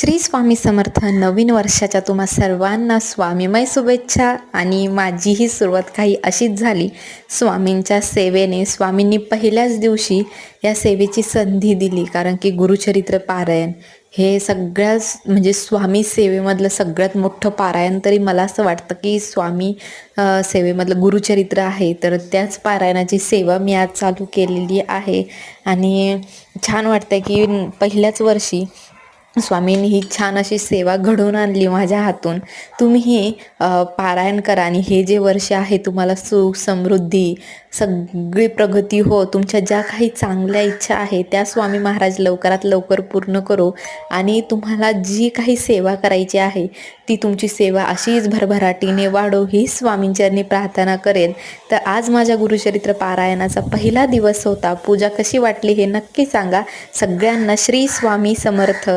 श्री स्वामी समर्थ नवीन वर्षाच्या तुम्हा सर्वांना स्वामीमय शुभेच्छा. आणि माझीही सुरुवात काही अशीच झाली. स्वामींच्या सेवेने स्वामींनी पहिल्याच दिवशी या सेवेची संधी दिली. कारण की गुरुचरित्र पारायण हे सगळ्याच म्हणजे स्वामी सेवेमधलं सगळ्यात मोठं पारायण तरी मला असं वाटतं की स्वामी सेवेमधलं गुरुचरित्र आहे. तर त्याच पारायणाची सेवा मी आज चालू केलेली आहे. आणि छान वाटतं की पहिल्याच वर्षी स्वामींनी ही छान अशी सेवा घडवून आणली माझ्या हातून. तुम्हीही पारायण करा आणि हे जे वर्ष आहे तुम्हाला सुख समृद्धी सगळी प्रगती हो तुमच्या ज्या काही चांगल्या इच्छा आहे त्या स्वामी महाराज लवकरात लवकर पूर्ण करो. आणि तुम्हाला जी काही सेवा करायची आहे ती तुमची सेवा अशीच भरभराटीने वाढो ही स्वामींचरणी प्रार्थना करेन. तर आज माझ्या गुरुचरित्र पारायणाचा पहिला दिवस होता. पूजा कशी वाटली हे नक्की सांगा. सगळ्यांना श्री स्वामी समर्थ.